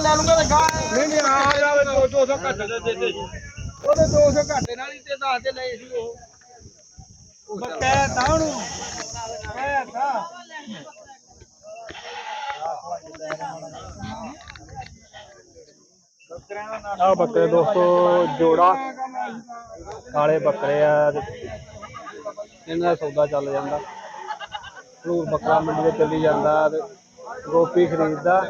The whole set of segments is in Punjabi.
ਲੈ ਲੂੰਗਾ ਤੇ ਗਾਂ ਨਹੀਂ ਨਹੀਂ ਆ ਜਾਵੇ 200 ਘੱਟ। ਦੇ ਦੇ ਦੇ ਉਹਦੇ 200 ਘਾਟੇ। ਨਾਲ ਹੀ ਤੇ ਦੱਸ ਦੇ ਲਏ ਸੀ ਉਹ। ਮੈਂ ਕਹਿ ਤਾ ਉਹਨੂੰ। ਕਹਿ ਤਾ। ਆ ਬੱਕਰੇ ਦੋਸਤੋ ਜੋੜਾ। ਕਾਲੇ ਬੱਕਰੇ ਆ ਇਹਨਾਂ ਦਾ ਸੌਦਾ ਚੱਲ ਜਾਂਦਾ। ਫਰੂਟ ਬੱਕਰਾ ਮੰਡੀ ਤੇ ਚੱਲੀ ਜਾਂਦਾ ਤੇ ਗੋਪੀ ਖਰੀਦਦਾ।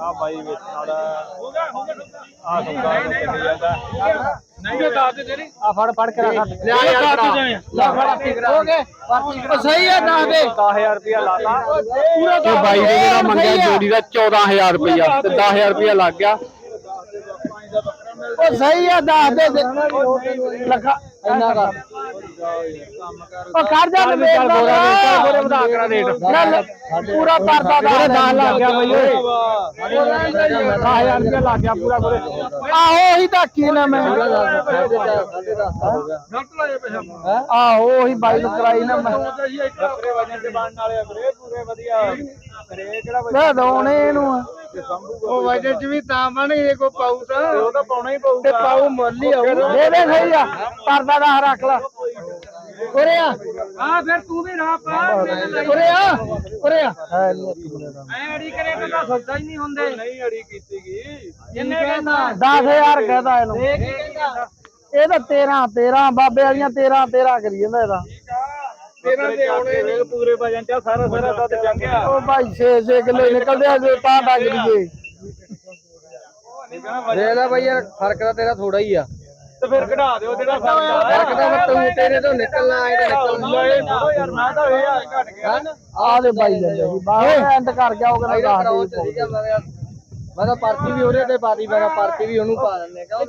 ਆ ਬਾਈ ਵੇਚਣ ਵਾਲਾ ਆ ਸੌਦਾ ਚੱਲੀ ਜਾਂਦਾ ਨਹੀਂ ਦੱਸ ਦੇ ਤੇਰੀ। ਆ ਫੜ ਫੜ ਕੇ ਰੱਖ। ਲਿਆ ਯਾਰ ਭਰਾ। ਲੈ ਫੜ। ਹੋ ਗਏ ਉਹ ਸਹੀ ਹੈ ਦੱਸ ਦੇ। 10000 ਰੁਪਇਆ ਲਾਤਾ ਪੂਰਾ ਤੇ ਬਾਈ ਨੇ ਜਿਹੜਾ ਮੰਗਿਆ ਜੋੜੀ ਦਾ 14000 ਰੁਪਇਆ ਤੇ 10000 ਰੁਪਇਆ ਲੱਗ ਗਿਆ। ਉਹ ਸਹੀ ਹੈ ਦੱਸ ਦੇ। ਦੇ। ਲਖਾ ਇੰਨਾ ਕਰ। ਉਹ ਕਰ ਜਾ ਚੱਲ ਵੀ ਚੱਲ ਬੋਰਾ ਦੇ ਚੱਲ ਬੋਰੇ ਵਧਾ ਕਰਾ ਰੇਟ। ਪੂਰਾ ਕਰਦਾ ਪੂਰੇ 10 ਲੱਗ ਗਿਆ ਬਾਈ ਓਏ। 10000 ਰੁਪਇਆ ਲੱਗ ਗਿਆ ਪੂਰਾ ਪੂਰੇ ਆਹੋ ਉਹੀ ਤਾਂ ਕੀ ਨਾ ਮੈਂ। ਗਲਤ ਲਾਏ ਪੈਸਾ ਆਹੋ ਉਹੀ ਬਾਈ ਨੂੰ ਕਰਾਈ ਨਾ ਮੈਂ। ਬੱਕਰੇ ਵਜਨ ਤੇ ਬਣਨ ਵਾਲੇ ਆ ਵੀਰੇ ਪੂਰੇ ਵਧੀਆ। ਕਰੇ ਕਿਹੜਾ ਲੈ ਦੋਣੇ ਇਹਨੂੰ। ਉਹ ਵਜਨ ਚ ਵੀ ਤਾਂ ਬਣਗੇ ਕੋ ਪਾਉ ਤਾਂ। ਉਹ ਤਾਂ ਪਾਉਣਾ ਹੀ ਪਊਗਾ। ਤੇ ਪਾਉ ਮੁੱਲ ਹੀ ਆਊ ਦੇ ਦੇ ਸਹੀ ਆ। ਕਰਦਾ ਦਾ ਰੱਖ ਲਾ। ਉਰੇ ਆ। ਹਾਂ ਫਿਰ ਤੂੰ ਵੀ ਨਾ ਪਾ। ਉਰੇ ਆ। ਉਰੇ ਆ। ਐ ਅੜੀ ਕਰੇ ਤਾਂ ਸੌਦਾ ਹੀ ਨਹੀਂ ਹੁੰਦੇ। ਨਹੀਂ ਅੜੀ ਕੀਤੀ ਗਈ ਕਿੰਨੇ ਕਹਿੰਦਾ? 10000 ਕਹਦਾ ਇਹਨੂੰ। ਇਹ ਤਾਂ 13 13 ਬਾਬੇ ਵਾਲੀਆਂ 13 13 ਕਰੀ ਜਾਂਦਾ ਇਹਦਾ। ਤੇਰਾ ਤੇ ਆਉਣੇ ਨੇ। ਪੂਰੇ ਵਜਨ ਚ ਸਾਰਾ ਸਾਰਾ ਦੁੱਧ ਜੰਗਿਆ। ਉਹ ਭਾਈ 6 6 ਕਿਲੋ ਨਿਕਲਦੇ ਆ ਜੇ ਤਾਂ ਡੰਗ ਲਈਏ ਦੇ ਲੈ ਭਾਈ ਯਾਰ ਫ਼ਰਕ ਤਾਂ ਤੇਰਾ ਥੋੜਾ ਹੀ ਆ। ਤੇ ਫਿਰ ਕਢਾ ਦਿਓ ਜਿਹੜਾ ਫ਼ਰਕ ਤਾਂ ਤੂੰ ਤੇਰੇ ਤੋਂ ਨਿਕਲਣਾ ਆਏ ਤਾਂ ਨਿਕਲਣਾ। ਲੈ ਯਾਰ ਮੈਂ ਤਾਂ ਇਹ ਘਟ ਗਿਆ। ਆ ਦੇ ਬਾਈ ਲੈ ਜੀ ਬਾਹਰ ਐਂਡ ਕਰ ਗਿਆ ਉਹ ਕਹਿੰਦਾ ਦੱਸ ਦੇ ਮੈਂ ਤਾਂ ਪਰਚੀ ਵੀ ਉਹਦੇ ਤੇ ਪਾਤੀ ਮੈਂ ਪਰਚੀ ਵੀ ਉਹਨੂੰ ਪਾ ਦਿੰਦੇ ਕਿਉਂ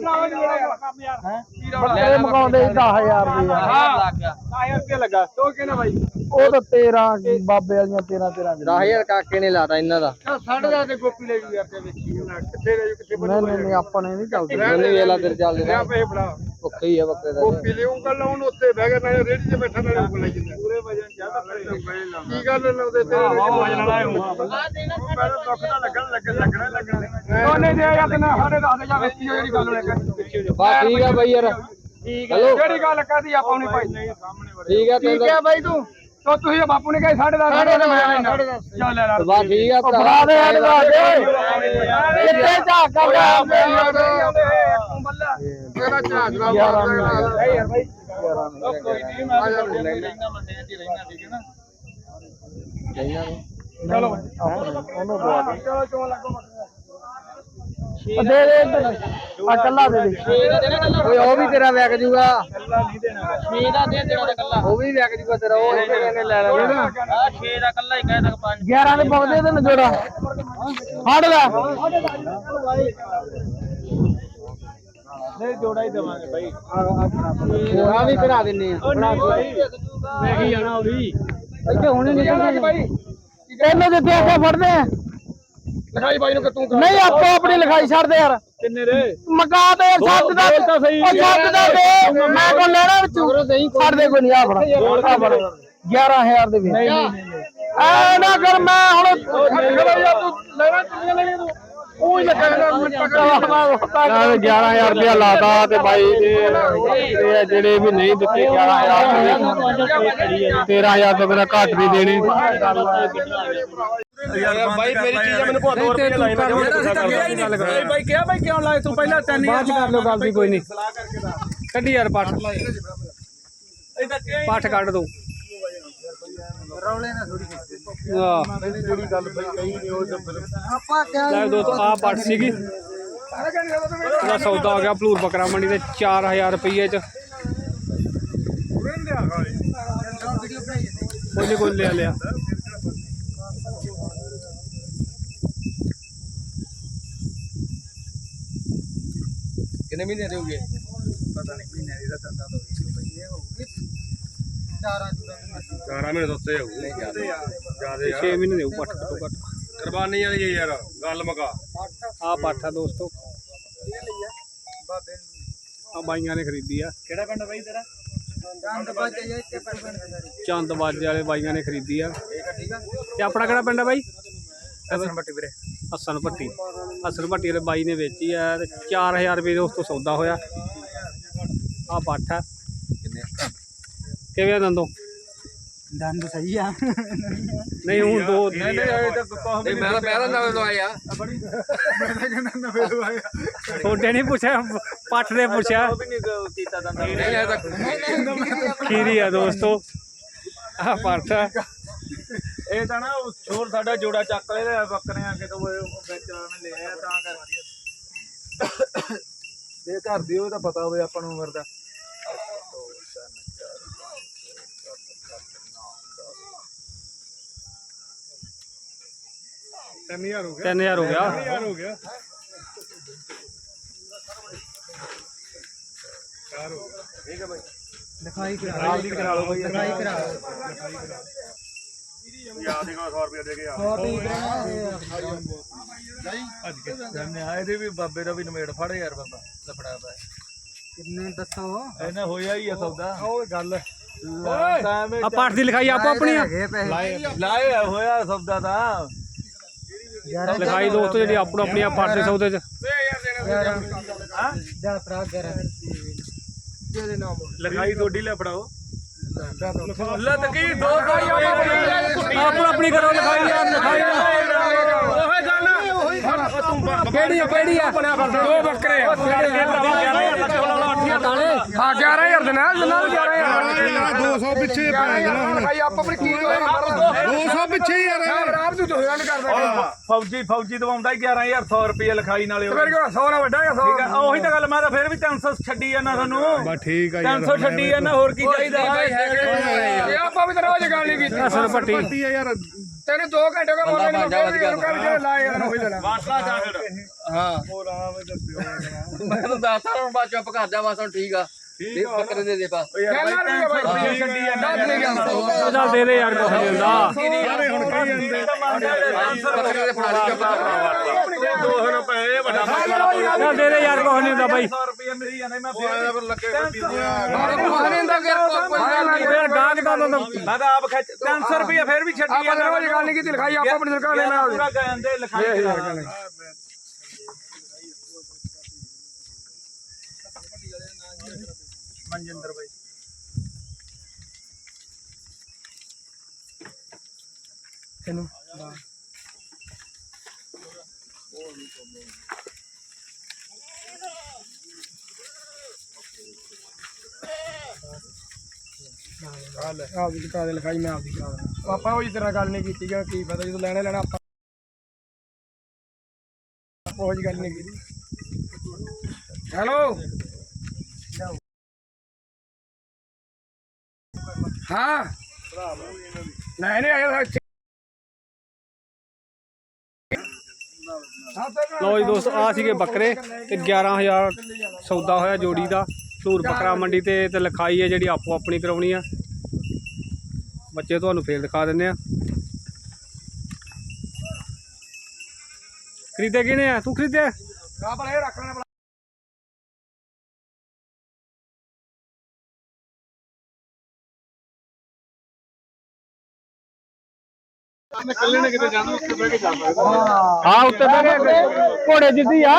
ਬੱਕਰੇ ਮਕਾਉਂਦੇ 10000 ਰੁਪਏ। ਲੱਗ ਗਿਆ। 10000 ਰੁਪਏ ਲੱਗਾ। ਤੋ ਕਿਹਨੇ ਬਾਈ? ਉਹ ਤਾਂ 13 ਬਾਬੇ ਵਾਲੀਆਂ 13 13 10000 ਕਾਕੇ ਨੇ ਲਾਤਾ ਇਹਨਾਂ ਦਾ। ਸਾਢੇ ਦਾ ਤੇ ਗੋਪੀ ਲੈ ਜੂ ਯਾਰ ਤੇ ਵੇਖੀ ਕਿੱਥੇ ਲੈ ਜੂ ਕਿੱਥੇ ਨਹੀਂ ਨਹੀਂ ਨਹੀਂ ਆਪਾਂ ਨੇ ਨਹੀਂ ਚੱਲਦੇ। ਨਹੀਂ ਵੇਲਾ ਤੇਰੇ ਚੱਲਦੇ ਲਿਆ ਪੈਸੇ ਫੜਾ। ਭੁੱਖੇ ਹੀ ਆ ਬੱਕਰੇ ਦਾ ਲਿਉਂ ਕੱਲ ਲਾਉਣ ਉੱਤੇ ਬਹਿ ਗਿਆ ਨਾਲੇ ਰੇੜੀ ਤੇ ਬੈਠਾ ਨਾਲੇ ਉੱਪਰ ਲੈ ਜਾਂਦਾ। ਪੂਰੇ ਵਜਨ ਜ਼ਿਆਦਾ ਕੀ ਗੱਲ ਲਾਉਂਦੇ ਤੇਰੇ ਵਜਨ ਵਾਲਾ ਹੂੰ ਪਹਿਲਾਂ ਦੁੱਖ ਤਾਂ ਲੱਗਣ ਲੱਗਣ ਲੱਗਣਾ ਲੱਗਣਾ। ਉਹਨੇ ਦੇ ਜਾਂ ਨਾ ਸਾਡੇ ਦੱਸ ਦੇ ਜਾਂ ਵੇਚੀ ਜਿਹੜੀ ਗੱਲ ਲੈ ਕੇ ਪਿੱਛੇ ਜੋ। ਬਾ ਠੀਕ ਆ ਬਾਈ ਯਾਰ। ਠੀਕ ਹੈ ਜਿਹੜੀ ਗੱਲ ਕਹਦੀ ਆਪਾਂ ਨਹੀਂ ਭਾਈ। ਨਹੀਂ ਸਾਹਮਣੇ ਠੀਕ ਆ ਠੀਕ ਹੈ ਬਾਈ ਤੂੰ। ਤੋ ਤੁਸੀਂ ਬਾਪੂ ਨੇ ਕਹੇ ਸਾਢੇ ਦਸ ਸਾਢੇ ਦਸ ਮੈਂ ਲੈਣਾ ਚੱਲ ਲੈ ਲਾ। ਬਾ ਠੀਕ ਆ ਭਰਾ। ਦੇ ਐਡ ਦਾ। ਦੇ ਕਿੱਥੇ ਝਾਕ ਕਰਦਾ ਮੇਰਾ ਝਾਕ ਦਾ ਯਾਰ ਬਾਈ। ਕੋਈ ਨਹੀਂ ਮੈਂ ਰਹਿਣਾ ਮੰਡੇ 'ਚ ਰਹਿਣਾ ਠੀਕ ਹੈ ਨਾ। ਚਲੋ ਉਹਨੂੰ ਦਵਾ ਦੇ। ਚਲੋ ਚੋਂ ਲੱਗੋ ਦੇ ਦੇ ਇੱਧਰ ਆ ਕੱਲਾ ਦੇ ਦੇ। ਓਏ ਉਹ ਵੀ ਤੇਰਾ ਵਿਕ ਜੂਗਾ। ਕੱਲਾ ਨਹੀਂ ਦੇਣਾ। 6 ਦਾ ਦੇ ਤੇਰਾ ਤੇ ਕੱਲਾ। ਉਹ ਵੀ ਵਿਕ ਜੂਗਾ ਤੇਰਾ ਉਹ ਇਹਨੇ ਲੈ ਲੈਣਾ। ਆ 6 ਦਾ ਕੱਲਾ ਹੀ ਕਹਿ ਤੱਕ 5 11 ਦੇ ਪਗਦੇ ਤੇ ਜੋੜਾ। ਫੜ ਲੈ। ਨਹੀਂ ਜੋੜਾ ਹੀ ਦੇਵਾਂਗੇ ਬਾਈ। ਆ ਵੀ ਕਢਾ ਦਿੰਨੇ ਆ। ਉਹ ਨਹੀਂ ਬਾਈ। ਮੈਂ ਕੀ ਜਾਣਾ ਉਹ ਵੀ? ਇੱਥੇ ਹੁਣੇ ਨਿਕਲ ਬਾਈ? ਇਹਨੇ ਜਿੱਥੇ ਆਪਾਂ ਫੜਦੇ ਆ। ਲਿਖਾਈ ਬਾਈ ਨੂੰ ਕਿ ਤੂੰ ਨਹੀਂ ਆਪੋ ਆਪਣੀ ਲਿਖਾਈ ਛੱਡਦੇ ਯਾਰ। ਕਿੰਨੇ ਦੇ? ਮਕਾ ਦੇ ਸੱਤ ਦਾ ਬੋਲ ਤਾਂ ਸਹੀ ਉਹ ਸੱਤ ਦਾ ਦੇ। ਮੈਂ ਕੋ ਲੈਣਾ ਵਿੱਚੋਂ। ਛੱਡ ਦੇ ਕੋਈ ਨਹੀਂ ਆ ਫੜਾ। ਆ। ਫੜ। 11000 ਦੇ ਵਿੱਚ। ਨਹੀਂ ਨਹੀਂ ਐ ਨਾ ਕਰ ਮੈਂ ਹੁਣ ਚਲੋ ਯਾਰ ਤੂੰ ਲੈਣਾ ਕਿੰਨੀਆਂ ਲੈਣੀਆਂ ਤੂੰ? ਉਹ ਹੀ ਲੱਗਾ ਮਿੰਟ ਪਕੜ 11000 ਰੁਪਇਆ ਲਾਤਾ ਤੇ ਬਾਈ ਦੇ ਇਹ ਜਿਹੜੇ ਵੀ ਨਹੀਂ ਦਿੱਤੇ 11000 13000 ਤੋਂ ਬਿਨਾ ਘੱਟ ਨਹੀਂ ਦੇਣੇ। ਯਾਰ ਬਾਈ ਮੇਰੀ ਚੀਜ਼ਾਂ ਮੈਨੂੰ ਬਹੁਤ ਹੋਰ ਰੁਪਏ ਲਾਈਨਾਂ ਗੱਲ ਕਰ ਬਾਈ ਕਿਹਾ ਬਾਈ ਕਿਉਂ ਲਾਏ ਤੂੰ ਪਹਿਲਾਂ 3000 ਕਰ ਲਓ ਗੱਲ ਦੀ ਕੋਈ ਨਹੀਂ। ਕੱਢੀ ਯਾਰ ਪਾਠ। ਪਾਠ ਕੱਢ ਦੋ। ਰੌਲੇ ਨਾ ਥੋੜੀ ਵਾਹ ਜਿਹੜੀ ਗੱਲ ਬਈ ਕਹੀ ਨਹੀਂ ਉਹ ਆਪਾਂ ਲੈ ਦੋਸਤੋ ਆ ਪਾਠ ਸੀਗੀ। ਇਹਦਾ ਸੌਦਾ ਹੋ ਗਿਆ ਭਲੂਰ ਬੱਕਰਾ ਮੰਡੀ ਤੇ 4000 ਰੁਪਏ ਚ। ਕੋਈ ਕੋਈ ਲਿਆ ਲਿਆ। ਕਿੰਨੇ ਮਹੀਨੇ ਦੇਉਗੇ ਪਤਾ ਨਹੀਂ ਮਹੀਨੇ ਦੀ ਦਾ ਦੰਦਾ ਤੋਂ ਚੂਰਾਂ ਦੀ ਚਾਰਾਂ ਮਹੀਨੇ ਤੋਂ ਉੱਤੇ ਹੋਊ। ਜਿਆਦੇ। 6 ਮਹੀਨੇ ਦੇਉ ਪੱਠ ਘੱਟੋ ਘੱਟ। ਕੁਰਬਾਨੀ ਵਾਲੀ ਹੈ ਯਾਰ ਗੱਲ ਮੁਕਾ। ਆ। ਪੱਠ ਆ ਦੋਸਤੋ। ਆ। ਬਾਈਆਂ ਨੇ ਖਰੀਦੀ ਆ। ਕਿਹੜਾ ਪਿੰਡ ਬਾਈ ਤੇਰਾ? ਚੰਦ ਬਾਜੇ ਵਾਲੇ ਬਾਈਆਂ ਨੇ ਖਰੀਦੀ ਆ। ਤੇ ਆਪਣਾ ਕਿਹੜਾ ਪਿੰਡ ਆ ਬਾਈ? ਅਸਨ ਬੱਟੀ ਵੀਰੇ। ਹਸਨ ਭੱਟੀ। ਹਸਨ ਭੱਟੀ ਵਾਲੇ ਬਾਈ ਨੇ ਵੇਚੀ ਆ ਤੇ 4000 ਰੁਪਏ ਦਾ ਉਸ ਤੋਂ ਸੌਦਾ ਹੋਇਆ। ਆ ਪੱਠ ਆ। ਕਿਵੇਂ ਆ ਦੰਦੋ ਦੰਦ ਸਹੀ ਆ। ਨਹੀਂ ਹੁਣ ਦੋ ਨਹੀਂ ਮੈਂ ਤਾਂ ਪਹਿਲਾਂ ਨਵੇਂ ਲਵਾਇਆ ਤੁਹਾਡੇ ਨਹੀਂ ਪੁੱਛਿਆ ਪੱਠ ਦੇ ਪੁੱਛਿਆ। ਨਹੀਂ ਤਾਂ ਖੀਰੀ ਆ ਦੋਸਤੋ। ਆ ਪੱਠ ਆ। ਇਹ ਤਾਂ ਨਾ ਉਹ ਛੋਰ ਸਾਡਾ ਜੋੜਾ ਚੱਕ ਲਿਆ ਬੱਕਰਿਆਂ ਕਿਤੋਂ ਉਹ ਵਿੱਚ ਉਹਨੇ ਲਿਆ ਤਾਂ ਕਰਕੇ। ਦੇ ਘਰ ਦੀ ਉਹ ਤਾਂ ਪਤਾ ਹੋਵੇ ਆਪਾਂ ਨੂੰ ਉਮਰ ਦਾ। ਤਿੰਨ ਹਜ਼ਾਰ ਹੋ ਗਿਆ। ਹੋ ਗਿਆ। ਲਿਖਾਈ ਕਰਾ ਆਪ ਦੀ ਕਰਾ ਲਓ ਬਈ। ਲਿਖਾਈ ਕਰਾ ਯਾਦ ਦੇਗਾ 100 ਰੁਪਏ ਦੇ ਕੇ ਆ। ਜਾਨੇ ਆ। ਇਹਦੇ ਵੀ ਬਾਬੇ ਦਾ ਵੀ ਨਮੇੜ ਫੜ ਯਾਰ ਬਾਬਾ। ਲਫੜਾ ਪਿਆ ਕਿੰਨੇ ਦੱਸੋ ਇਹਨਾਂ ਹੋਇਆ ਹੀ ਆ ਸੌਦਾ। ਉਹ ਗੱਲ। ਆ ਪੱਠ ਦੀ ਲਿਖਾਈ ਆਪੋ ਆਪਣੀ ਲਾਏ ਆ, ਹੋਇਆ ਸੌਦਾ ਤਾਂ। ਲਿਖਾਈ ਦੋਸਤੋ ਜਿਹੜੀ ਆਪੋ ਆਪਣੀ ਆ ਪੱਠ ਦੇ ਸੌਦੇ ਚ ਹਾਂ ਜਾ ਭਰਾ 11 ਜਿਹਦੇ ਨਾਮ ਲਿਖਾਈ ਤੁਹਾਡੀ ਲੈ ਫੜਾਓ ਲੈ ਤਾਂ ਕੀ ਦੋ ਆਪੋ ਆਪਣੀ ਕਰੋ ਲਿਖਾਈ ਓਏ ਗੱਲ ਕਿਹੜੀ ਆ ਕਿਹੜੀ ਆ ਦੋ ਬੱਕਰੇ ਆ ਹਾਂ 11000 ਦੇ ਨਾਲ ਜਨਾਬ 11000 200 ਪਿੱਛੇ ਪੈ ਜਾਣਾ ਹੁਣ। ਭਾਈ ਆਪ ਆਪਣੀ ਕੀ 200 ਪਿੱਛੇ ਯਾਰ ਆਪ ਤੂੰ ਹੋਇਆ ਨਹੀਂ ਕਰਦਾ ਫੌਜੀ ਫੌਜੀ ਦਵਾਉਂਦਾ 11100 ਰੁਪਏ ਲਿਖਾਈ ਨਾਲੇ ਉਹ। ਫਿਰ ਕਿਉਂ 100 ਨਾਲ ਵੱਡਾ ਹੈ 100 ਠੀਕ ਆ ਉਹੀ ਤਾਂ ਗੱਲ ਮੈਂ ਤਾਂ ਫਿਰ ਵੀ 300 ਛੱਡੀ ਜਾਂਦਾ ਤੁਹਾਨੂੰ। ਬਸ ਠੀਕ ਆ ਯਾਰ 300 ਛੱਡੀ ਜਾਂਦਾ ਹੋਰ ਕੀ ਚਾਹੀਦਾ? ਇਹ ਆਪਾਂ ਵੀ ਤਾਂ ਰੋਜ਼ ਗੱਲ ਨਹੀਂ ਕੀਤੀ। ਭੱਟੀ ਪੱਟੀ ਆ ਯਾਰ ਤੈਨੂੰ 2 ਘੰਟੇ ਕੋ ਬੋਲਣੇ ਨੂੰ ਫਿਰ ਵੀ ਉਹਨੂੰ ਕਰਕੇ ਲਾਏ ਉਹਨੂੰ ਹੋਈ ਲੈਣਾ ਵਾਸਲਾ ਜਾ ਫਿਰ ਮੈਂ ਤਾਂ ਦੱਸ ਤਾ ਹੁਣ ਬਾਅਦ ਚੁੱਪ ਕਰ ਜਾ ਬਸ ਹੁਣ ਠੀਕ ਆ। ਦੇ ਬੱਕਰੇ ਦੇ ਦੇ ਨਹੀਂ ਬਾਈ। ਰੁਪਏ ਛੱਡੀ ਜਾਂਦਾ। ਚੱਲ ਦੇ ਦੇ ਯਾਰ ਕੁਛ। ਨਹੀਂ ਹੁੰਦਾ ਕਹੀ ਬੱਕਰੇ ਦੇ ਫੜਾ ਲਈ ਦੋ ਚੱਲ ਦੇ ਦੇ ਯਾਰ ਕੁਛ ਨਹੀਂ ਹੁੰਦਾ ਬਾਈ 100 ਰੁਪਏ ਮਿਲੀ ਜਾਂਦਾ ਮੈਂ ਫਿਰ ਲੱਗੇ ਕੋਹਨੇ ਦਾ ਫਿਰ ਕੋਈ ਯਾਰ ਗਾਹਕ ਦਾ ਤਾਂ ਮੈਂ ਤਾਂ ਆਪ ਖਿੱਚ 300 ਰੁਪਏ ਫਿਰ ਵੀ ਛੱਡੀ ਆਪਾਂ ਰੋਜ਼ ਗੱਲ ਨਹੀਂ ਕੀਤੀ ਲਿਖਾਈ ਆਪਾਂ ਆਪਣੀ ਸਰਕਾਰ ਲੈਣਾ ਪੂਰਾ ਕਹਿੰਦੇ ਲਿਖਾਈ ਕਰਾ। ਮਨਜਿੰਦਰ ਬਾਈ। ਤੈਨੂੰ ਆਪ ਦੀ ਕਰਾ ਦੇ, ਲਿਖਾਈ ਮੈਂ ਆਪ ਦੀ ਕਰਾ ਦੇਣਾ ਆਪਾਂ ਉਹ ਤਰ੍ਹਾਂ ਗੱਲ ਨਹੀਂ ਕੀਤੀ ਗਾ ਕੀ ਪਤਾ, ਜਦੋਂ ਲੈਣਾ ਲੈਣਾ ਆਪਾਂ। ਉਹ ਜਿਹੀ ਗੱਲ ਨਹੀਂ ਕੀਤੀ। ਹੈਲੋ? ਹਾਂ? ਨਹੀਂ ਨਹੀਂ ਆਇਆ ਲਓ ਜੀ ਦੋਸਤ ਆ ਸੀਗੇ ਬੱਕਰੇ ਤੇ 11000 ਸੌਦਾ ਹੋਇਆ ਜੋੜੀ ਦਾ। ਧੂਰ ਬੱਕਰਾ ਮੰਡੀ ਤੇ ਤੇ ਲਿਖਾਈ ਹੈ ਜਿਹੜੀ ਆਪੋ ਆਪਣੀ ਕਰਾਉਣੀ ਆ। ਬੱਚੇ ਤੁਹਾਨੂੰ ਫੇਰ ਦਿਖਾ ਦਿੰਨੇ ਆ। ਖਰੀਦੇ ਕਿਨੇ ਆ? ਤੂੰ ਖਰੀਦੇ ਆ ਭਲਾ ਰੱਖ ਲੈਣਾ ਹਾਂ ਉੱਤੇ ਬਹਿ ਕੇ ਘੋੜੇ ਜਿੱਦੀ ਆ।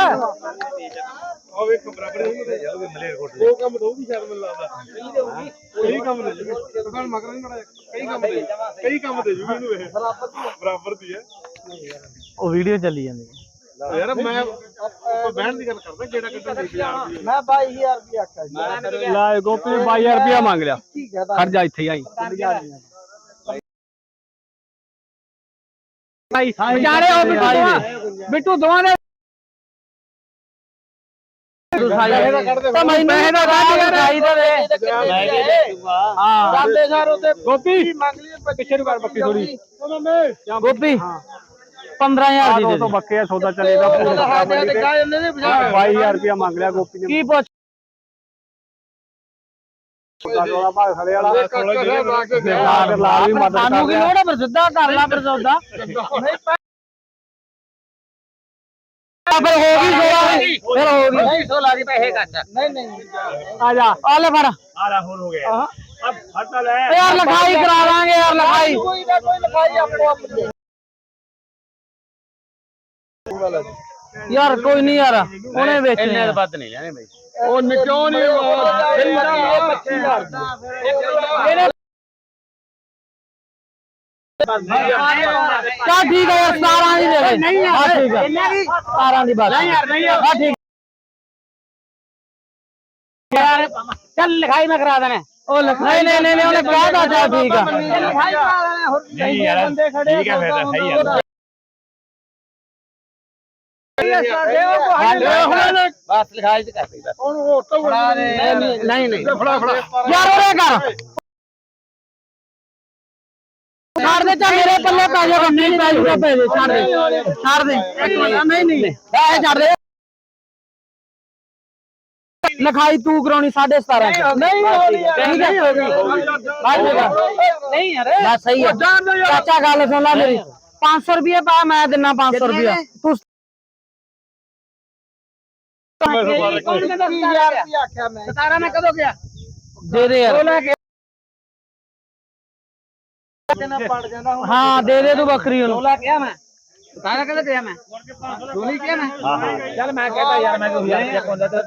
ਕਈ ਕੰਮ ਦੇ ਜੂਗੇ। ਦੁਕਾਨ ਮਗਰ ਨਹੀਂ ਮੜਾ ਕਈ ਕੰਮ ਦੇ ਕਈ ਕੰਮ ਦੇ ਜੂਗੇ ਇਹਨੂੰ ਇਹ। ਬਰਾਬਰ ਦੀ ਹੈ। ਉਹ ਵੀਡੀਓ ਚੱਲੀ ਜਾਂਦੀ ਯਾਰ ਮੈਂ ਬਹਿਣ ਦੀ ਗੱਲ ਕਰਦਾ ਜਿਹੜਾ ਕਿਤੇ ਨਹੀਂ ਪਿਆ ਮੈਂ 22000 ਰੁਪਏ ਆਖਿਆ ਜੀ ਲੈ ਗੋਪੀ ਨੇ 22000 ਰੁਪਇਆ ਮੰਗ ਲਿਆ। ਖੜ ਜਾ ਇੱਥੇ ਆਈ। ਜਾਣੇ ਹੋ ਬਿੱਟੂ ਦੋਵਾਂ ਬਿੱਟੂ ਦੋਵਾਂ ਨੇ ਤਾਂ ਮੈਂ ਪੈਸੇ ਦਾ ਕੱਢ ਯਾਰ ਖਾਈ ਦਾ ਦੇ ਹਾਂ ਜਾਂਦੇ ਸਾਰ ਉਤੇ ਗੋਪੀ ਮੰਗ ਲਈ ਪਿੱਛੇ ਨੂੰ ਕਰ ਬੱਕੀ ਥੋੜੀ ਗੋਪੀ 15000 ਦੋ ਤੋਂ ਬੱਕੇ ਆ ਸੌਦਾ ਚੱਲੇਗਾ ਪੂਰਾ ਹਾਜ਼ਰ ਤੇ ਕਾ ਜਾਂਦੇ ਨੇ 22000 ਰੁਪਇਆ ਮੰਗ ਲਿਆ। ਗੋਪੀ ਨੇ ਕੀ ਪੁੱਛ ਵਾਲਾ ਭਾਗ ਖੜੇ ਵਾਲਾ। ਨਾਲ ਲਾ ਵੀ ਮਦਦ ਸਾਨੂੰ ਕੀ ਲੋੜ ਹੈ ਫਿਰ ਸਿੱਧਾ ਕਰ ਲਾ ਫਿਰ ਸੌਦਾ ਨਹੀਂ ਫਿਰ ਹੋ ਗਈ ਸੋਲਾ ਫਿਰ ਹੋ ਗਈ। ਨਹੀਂ ਸੋਲਾ ਦੀ ਪੈਸੇ ਕੱਟ ਨਹੀਂ ਨਹੀਂ। ਆ ਜਾ ਆ ਲੈ ਫੜ। ਆਲਾ ਹੋਰ ਹੋ ਗਿਆ। ਅਬ ਫਟਾ ਲੈ। ਯਾਰ ਲਿਖਾਈ ਕਰਾ ਲਾਂਗੇ ਯਾਰ ਲਿਖਾਈ। ਕੋਈ ਨਾ ਕੋਈ ਲਿਖਾਈ ਆਪੋ ਆਪਣੀ ਯਾਰ ਕੋਈ ਨਹੀਂ ਯਾਰ ਉਹਨੇ ਵੇਚਣੇ ਆ। ਵੱਧ ਨਹੀਂ ਲੈਣੇ ਬਈ ਉਹ ਨਿਕਿਓ ਨਹੀਂ ਚੱਲ ਠੀਕ ਹੈ ਯਾਰ 17 ਦੀ ਦੇ ਦੇ ਨਹੀਂ ਯਾਰ ਠੀਕ ਹੈ 17 ਦੀ ਬਸ ਨਹੀਂ ਯਾਰ ਨਹੀਂ ਹਾਂ ਠੀਕ ਯਾਰ ਚੱਲ ਲਿਖਾਈ ਮੈਂ ਕਰਾ ਦੇਣਾ ਉਹ ਨਹੀਂ ਨਹੀਂ ਨਹੀਂ ਉਹਨੇ ਕਹਾ ਤਾ ਚੱਲ ਠੀਕ ਆ ਲਿਖਾਈ ਕਰਾ ਦੇਣਾ ਹੋਰ ਨਹੀਂ ਯਾਰ ਬੰਦੇ ਖੜੇ ਠੀਕ ਹੈ ਫਿਰ ਤਾਂ ਸਹੀ ਆ ਬਸ ਲਿਖਾਈ ਤੇ ਕਰ ਤੋਂ ਨਹੀਂ ਨਹੀਂ ਫੜਾ ਫੜਾ ਯਾਰ ਉਹਰੇ ਕਰ ਛੱਡ ਦੇ ਚਾ ਮੇਰੇ ਪੱਲੇ ਪੈ ਜਾ ਨਹੀਂ ਪੈ ਜਾ ਪੈ ਦੇ ਛੱਡ ਦੇ। ਛੱਡ ਦੇ। ਨਹੀਂ ਨਹੀਂ ਐ ਛੱਡ ਦੇ। ਲਿਖਾਈ ਤੂੰ ਕਰਾਉਣੀ 17.5 ਨਹੀਂ ਹੋਣੀ ਠੀਕ ਹੈ ਨਹੀਂ ਯਾਰ। ਬਸ ਸਹੀ ਹੈ ਚਾਚਾ ਗੱਲ ਸੁਣ ਲੈ ਮੇਰੀ। 500 ਰੁਪਏ ਪਾ ਮੈਂ ਦਿਨਾ 500 ਰੁਪਏ ਤੂੰ ਸਤਾਰਾ ਮੈਂ ਕਦੋਂ ਗਿਆ? ਦੇ ਦੇ ਯਾਰ। ਹਾਂ ਦੇ ਦੇ ਤੂੰ ਬੱਕਰੀ ਉਹਨੂੰ ਤੋਲਾ ਕਿਹਾ ਮੈਂ। ਸਤਾਰਾ ਕਦੋਂ ਗਿਆ ਮੈਂ? ਤੋਲੀ ਕਿਹਾ ਮੈਂ। ਹਾਂ ਹਾਂ। ਚੱਲ ਮੈਂ ਕਹਤਾ ਯਾਰ ਮੈਂ 2000 ਰੁਪਏ ਪਾਉਂਦਾ ਤੇ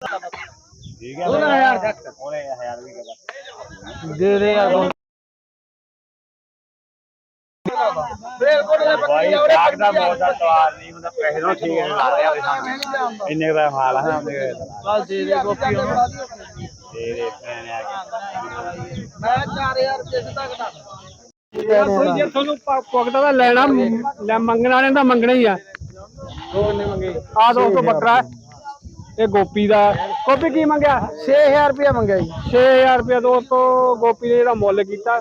ਠੀਕ ਹੈ। 12000 ਉਹਨੇ 1000 ਵੀ ਕਹਦਾ ਦੇ ਦੇ ਯਾਰ ਭਾਈ ਕਾਗ ਦਾ ਮੋਟਾ ਸਵਾਰ ਨਹੀਂ ਹੁੰਦਾ ਪੈਸੇ ਨੂੰ ਠੀਕ ਹੈ ਲਾ ਰਿਹਾ ਉਹਦੇ ਇੰਨੇ ਕੁ ਦਾ ਮਾਲ ਹੈ ਉਹਦੇ ਬਸ ਦੇ ਦੇ ਗੋਪੀ ਉਹਨੂੰ ਦੇ ਦੇ ਪੈਣੇ ਆ ਕੇ। ਮੈਂ 4000 ਰੁਪਏ ਸਿੱਧਾ ਘਟਾ ਕੋਈ ਜੇ ਤੁਹਾਨੂੰ ਪੁਗਦਾ ਤਾਂ ਲੈਣਾ ਲੈ ਮੰਗਣਾ ਨੇ ਤਾਂ ਮੰਗਣਾ ਹੀ ਆ। ਆ ਦੋਸਤੋ ਬੱਕਰਾ। ਇਹ ਗੋਪੀ ਦਾ। ਗੋਪੀ ਕੀ ਮੰਗਿਆ? 6000 ਰੁਪਏ ਮੰਗਿਆ ਜੀ। 6000 ਰੁਪਏ ਦੋਸਤੋ ਗੋਪੀ ਨੇ ਜਿਹੜਾ ਮੁੱਲ ਕੀਤਾ।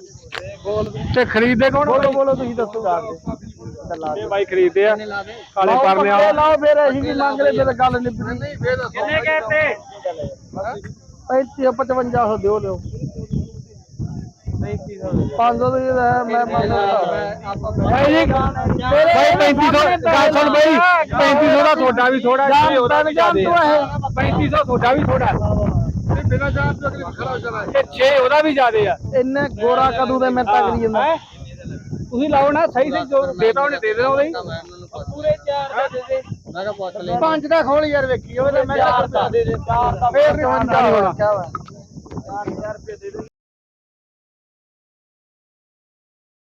ਤੇ ਖਰੀਦਦੇ ਕੌਣ ਬੋਲੋ ਬੋਲੋ ਤੁਸੀਂ ਦੱਸੋ ਇਹ ਬਾਈ ਖਰੀਦਦੇ ਆ ਕਾਲੇ ਪਰਨੇ ਵਾਲਾ। ਲਾਓ ਫਿਰ ਅਸੀਂ ਵੀ ਮੰਗ ਲੈ ਫਿਰ ਗੱਲ ਨਿਬੜੀ। ਕਿੰਨੇ ਕਹਤੇ? 35 5500 ਦਿਓ ਲਿਓ 500 ਦੀ ਤਾਂ ਹੈ, ਮੈਂ ਬਾਈ ਜੀ ਬਾਈ 3500 ਗੱਲ ਸੁਣ ਬਾਈ 3500 ਦਾ ਤੁਹਾਡਾ ਵੀ ਥੋੜਾ ਜਾਨ ਉਹਦਾ ਵੀ ਜਾਨ ਜ਼ਿਆਦੇ। ਇਹ 3500 ਤੁਹਾਡਾ ਵੀ ਥੋੜਾ ਬਿਨਾ ਜਾਣ ਤੋਂ ਅਗਲੀ ਖੜਾ ਹੋ ਜਾਣਾ ਤੇ 6 ਉਹਦਾ ਵੀ ਜ਼ਿਆਦੇ ਆ ਇੰਨੇ ਗੋਰਾ ਕਦੂ ਦੇ ਮੈਂ ਤੱਕ ਨਹੀਂ ਜਾਂਦਾ। ਹੈਂ? ਤੁਸੀਂ ਲਾਓ ਨਾ ਸਹੀ ਸਹੀ ਜੋ ਦੇਤਾ ਉਹਨੇ ਦੇ ਦੇਣਾ ਉਹਦੇ ਪੂਰੇ 4 ਦੇ ਦੇ ਮੈਂ ਕਿਹਾ ਪੁੱਛ ਲੈ। ਪੰਜ ਦਾ ਖੋਲ ਯਾਰ ਵੇਖੀ ਉਹਦੇ ਮੈਂ ਚਾਰ ਦਾ ਦੇ ਦੇ। ਚਾਰ ਦਾ ਫੇਰ ਨਹੀਂ ਹੋਣਾ। ਕਿਆ ਵਾ 4000 ਰੁਪਏ ਦੇ ਦੇ